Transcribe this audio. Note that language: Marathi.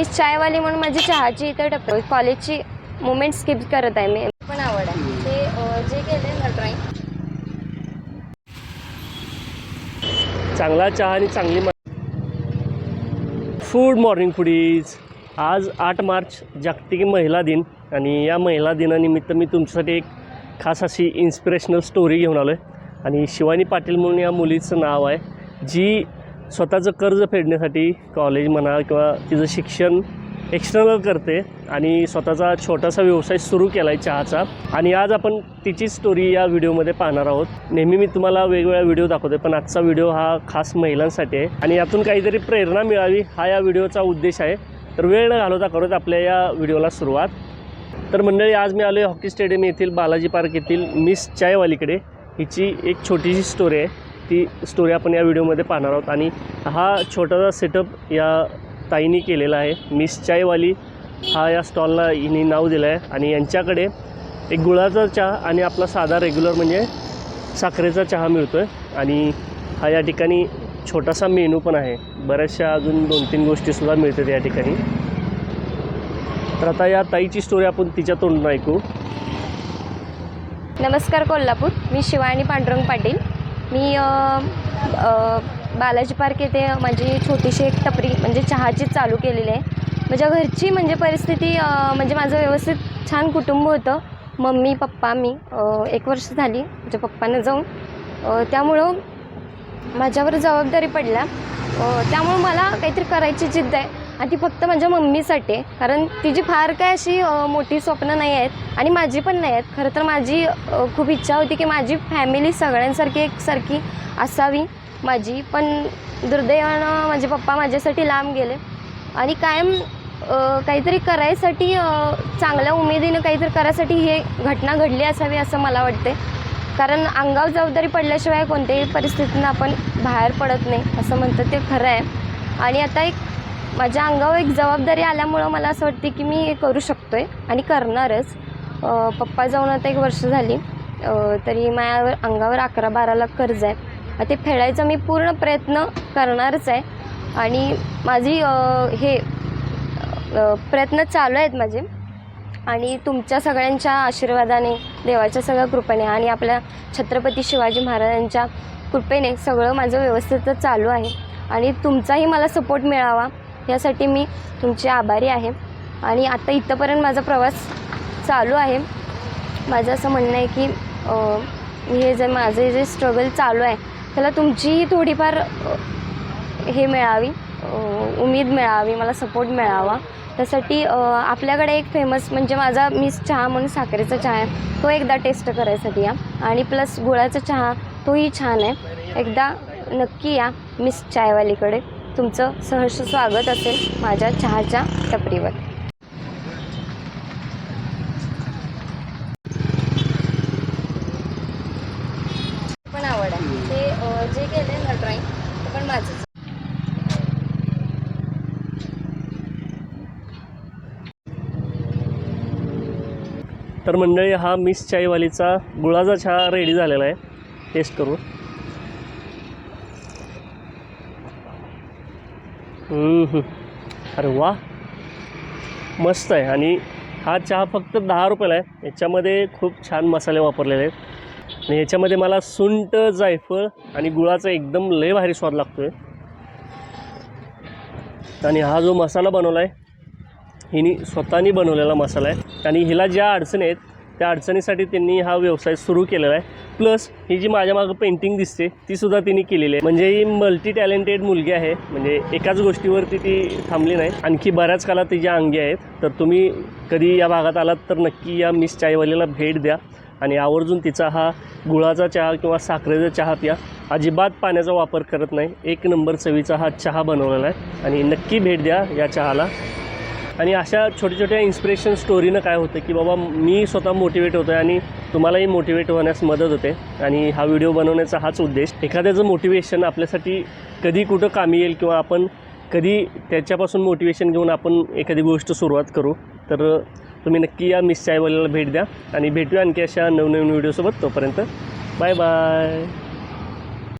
मी चायवाली म्हणून माझी चहाची इथं टप कॉलेजची मुमेंट स्किप करत आहे मी. पण आवड आहे. ते जे केले ना ड्रॉइंग चांगला चहा आणि चांगली फूड मॉर्निंग फुडीज आज आठ मार्च जागतिक महिला दिन आणि या महिला दिनानिमित्त मी तुमच्यासाठी एक खास अशी इन्स्पिरेशनल स्टोरी घेऊन आलो आहे आणि शिवानी पाटील म्हणून या मुलीचं नाव आहे जी स्वतःचं कर्ज फेडण्यासाठी कॉलेज म्हणा किंवा तिचं शिक्षण एक्सटर्नल करते आणि स्वतःचा छोटासा व्यवसाय सुरू केला आहे चहाचा. आणि आज आपण तिची स्टोरी या व्हिडिओमध्ये पाहणार आहोत. नेहमी मी तुम्हाला वेगवेगळ्या व्हिडिओ दाखवते पण आजचा व्हिडिओ हा खास महिलांसाठी आहे. आणि यातून काहीतरी प्रेरणा मिळावी हा या व्हिडिओचा उद्देश आहे. तर वेळ न घालवता करत आपल्या या व्हिडिओला सुरुवात. तर मंडळी आज मी आलो आहे हॉकी स्टेडियम येथील बालाजी पार्क येथील मिस चायवालीकडे. हिची एक छोटीशी स्टोरी आहे. ती स्टोरी आपण या व्हिडिओमध्ये पाहणार आहोत. आणि हा छोटासा सेटअप या ताईनी केलेला आहे. मिस चायवाली हा या स्टॉलला हिने नाव दिलं आहे आणि यांच्याकडे एक गुळाचा चहा आणि आपला साधा रेग्युलर म्हणजे साखरेचा चहा मिळतो आहे आणि हा या ठिकाणी छोटासा मेनू पण आहे. बऱ्याचशा अजून दोन तीन गोष्टीसुद्धा मिळतात या ठिकाणी. तर आता या ताईची स्टोरी आपण तिच्या तोंडून ऐकू. नमस्कार कोल्हापूर. मी शिवानी पांडुरंग पाटील. मी बालाजी पार्क येथे माझी छोटीशी एक टपरी म्हणजे चहाची चालू केलेली आहे. माझ्या घरची म्हणजे परिस्थिती म्हणजे माझं व्यवस्थित छान कुटुंब होतं. मम्मी पप्पा मी एक वर्ष झाली माझ्या पप्पांना जाऊन. त्यामुळं माझ्यावर जबाबदारी पडल्या. त्यामुळं मला काहीतरी करायची जिद्द आहे. आणि ती फक्त माझ्या मम्मीसाठी आहे. कारण तिची फार काय अशी मोठी स्वप्न नाही आहेत आणि माझी पण नाही आहेत. खरं तर माझी खूप इच्छा होती की माझी फॅमिली सगळ्यांसारखी एकसारखी असावी. माझी पण दुर्दैवानं माझे पप्पा माझ्यासाठी लांब गेले. आणि कायम काहीतरी करायसाठी चांगल्या उमेदीनं काहीतरी करायसाठी हे घटना घडली असावी असं मला वाटते कारण अंगावर जबाबदारी पडल्याशिवाय कोणत्याही परिस्थितीनं आपण बाहेर पडत नाही असं म्हणतं ते खरं आहे. आणि आता एक माझ्या अंगावर एक जबाबदारी आल्यामुळं मला असं वाटते की मी हे करू शकतो आहे आणि करणारच. पप्पा जाऊन आता एक वर्ष झाली. तरी माझ्यावर अंगावर अकरा बारा लाख कर्ज आहे. ते फेडायचा मी पूर्ण प्रयत्न करणारच आहे. आणि माझी हे प्रयत्न चालू आहेत माझे. आणि तुमच्या सगळ्यांच्या आशीर्वादाने देवाच्या सगळ्या कृपेने आणि आपल्या छत्रपती शिवाजी महाराजांच्या कृपेने सगळं माझं व्यवस्थित चालू आहे. आणि तुमचाही मला सपोर्ट मिळावा. यासाठी मी तुमची आभारी आहे. आणि आता इथंपर्यंत माझा प्रवास चालू आहे. माझं असं म्हणणं आहे की हे जे माझे जे स्ट्रगल चालू आहे त्याला तुमचीही थोडीफार हे मिळावी उमेद मिळावी मला सपोर्ट मिळावा. त्यासाठी आपल्याकडे एक फेमस म्हणजे माझा मिस चहा म्हणून साखरेचा चहा आहे तो एकदा टेस्ट करायसाठी या. आणि प्लस गुळाचा चहा तोही छान आहे. एकदा नक्की या मिस चायवालीकडे. तुमचं सहर्ष स्वागत असेल माझ्या चहाच्या टपरीवर. पण आवड आहे. ते जे केले ना ड्रॉइंग ते पण माझंच तर मंडळी हा मिस चायवालीचा गुळाचा चहा रेडी झालेला आहे. टेस्ट करू. अरे वा. मस्त आहे. आणि हा चहा फक्त दहा रुपयाला आहे. याच्यामध्ये खूप छान मसाले वापरलेले आहेत. आणि याच्यामध्ये मला सुंट जायफळ आणि गुळाचा एकदम लय भारी स्वाद लागतो आहे आणि हा जो मसाला बनवला आहे हिने स्वतःनी बनवलेला मसाला आहे. आणि हिला ज्या अडचणी आहेत त्या अडचणीसाठी त्यांनी हा व्यवसाय सुरू केलेला आहे. प्लस ही जी माझ्या मागं पेंटिंग दिसते तीसुद्धा तिने केलेली आहे. म्हणजे ही मल्टी टॅलेंटेड मुलगी आहे. म्हणजे एकाच गोष्टीवरती ती थांबली नाही. आणखी बऱ्याच काळात तिच्या अंगी आहेत. तर तुम्ही कधी या भागात आलात तर नक्की या मिस चायवालीला भेट द्या. आणि आवर्जून तिचा हा गुळाचा चहा किंवा साखरेचा चहा प्या. अजिबात पाण्याचा वापर करत नाही. एक नंबर चवीचा हा चहा बनवलेला आहे. आणि नक्की भेट द्या या चहाला. आणि अशा छोट्या छोट्या इन्स्पिरेशन स्टोरीनं काय होतं की बाबा मी स्वतः मोटिवेट होतो आहे आणि तुम्हालाही मोटिवेट होण्यास मदत होते. आणि हा व्हिडिओ बनवण्याचा हाच उद्देश. एखाद्याचं मोटिवेशन आपल्यासाठी कधी कुठं कामी येईल किंवा आपण कधी त्याच्यापासून मोटिवेशन घेऊन आपण एखादी गोष्ट सुरुवात करू तर तुम्ही नक्की या मिस चायवाल्याला भेट द्या. आणि भेटूया आणखी अशा नवनवीन व्हिडिओसोबत तोपर्यंत बाय बाय